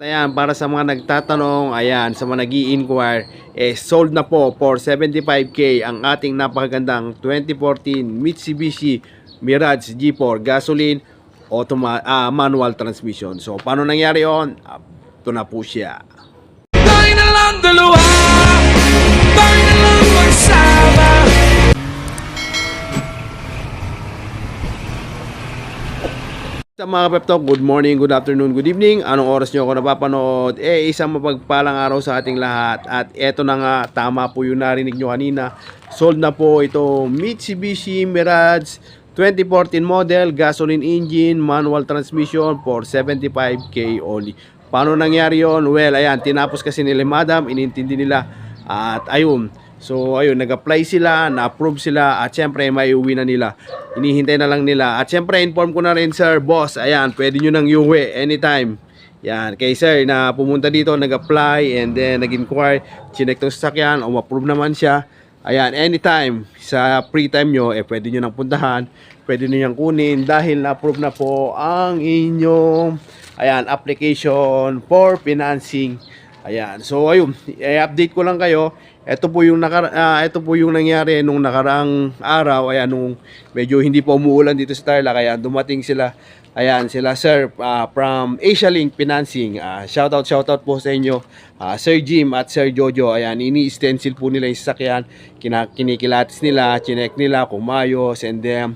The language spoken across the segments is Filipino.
Ayan, para sa mga nagtatanong, ayan, sa mga nag inquire eh, sold na po for 75k ang ating napakagandang 2014 Mitsubishi Mirage G4 gasoline automa- ah, manual transmission. So, paano nangyari yon? Ito na po siya. Tayo na lang dalawa Sa mga Pep Talk, good morning, good afternoon, good evening. Anong oras nyo ako napapanood? Eh, isang mapagpalang araw sa ating lahat. At eto na nga, tama po yung narinig nyo kanina. Sold na po ito Mitsubishi Mirage 2014 model, gasoline engine, manual transmission for 75k only. Paano nangyari yon? Well, ayan, tinapos kasi nila madam, inintindi nila. At ayun, So ayun, nag-apply sila, na-approve sila at syempre may uwi na nila. Inihintay na lang nila. At syempre inform ko na rin sir, boss, ayan, pwede nyo nang iuwi anytime. Yan, kay sir na pumunta dito, nag-apply and then nag-inquire, chinek tong sasakyan, o approve naman siya. Ayan, anytime sa free time nyo, eh pwede nyo nang puntahan, pwede nyo nang kunin dahil na-approve na po ang inyong ayan, application for financing. Ayan. So ayun, i-update ko lang kayo. Ito po yung nakara ah, ito po yung nangyari nung nakaraang araw, ayan nung medyo hindi pa umuulan dito sa Tarlac, kaya dumating sila. Ayan, sila sir ah, from Asia Link Financing. Ah, shout out, shout out po sa inyo. Ah, sir Jim at Sir Jojo. Ayan, ini-stencil po nila yung sasakyan. Kinikilatis nila, chinek nila kung maayos and then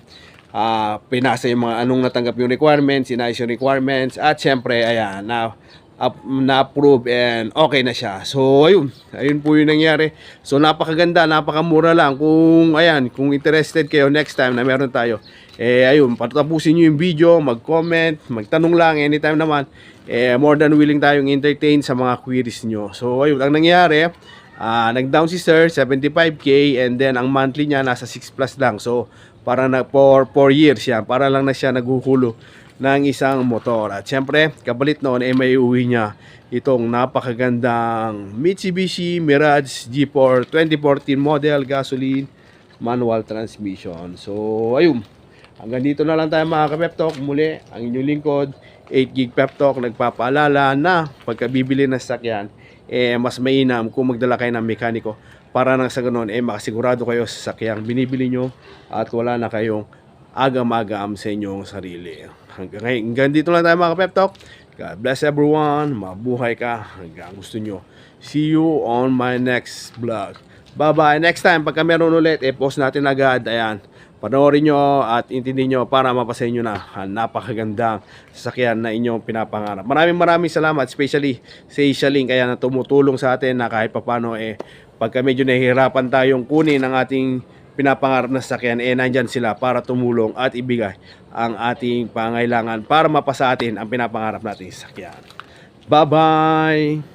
ah pinasa yung mga anong natanggap yung requirements, inayos yung requirements at syempre ayan na up, na-approve and okay na siya. So ayun, ayun po yung nangyari. So napakaganda, napakamura lang. Kung ayan, kung interested kayo next time na meron tayo, eh ayun, patapusin niyo yung video, mag-comment, magtanong lang anytime naman. Eh more than willing tayong entertain sa mga queries nyo. So ayun, ang nangyari, Ah, nag-down si Sir 75k and then ang monthly niya nasa 6 plus lang. So para na for 4 years yan, para lang na siya naghuhulo ng isang motor. At syempre, kapalit noon eh may uwi niya itong napakagandang Mitsubishi Mirage G4 2014 model gasoline manual transmission. So ayun, hanggang dito na lang tayo mga ka-pep talk. Muli, ang inyong lingkod, 8 gig pep talk, nagpapaalala na pagkabibili ng sasakyan, eh mas mainam kung magdala kayo ng mekaniko para nang sa ganun eh makasigurado kayo sa sakyang binibili nyo at wala na kayong agam-agam sa inyong sarili. Hanggang, hanggang dito lang tayo mga pep talk. God bless everyone. Mabuhay ka hanggang gusto nyo. See you on my next vlog. Bye-bye. Next time, pagka meron ulit, eh, post natin agad. Ayan. Panoorin nyo at intindihin nyo para mapasa nyo na ang napakagandang sasakyan na inyong pinapangarap. Maraming maraming salamat, especially sa Asia Link, kaya na tumutulong sa atin na kahit papano eh, pagka medyo nahihirapan tayong kunin ang ating pinapangarap na sasakyan, eh nandyan sila para tumulong at ibigay ang ating pangailangan para mapasa atin ang pinapangarap nating sasakyan. Bye-bye!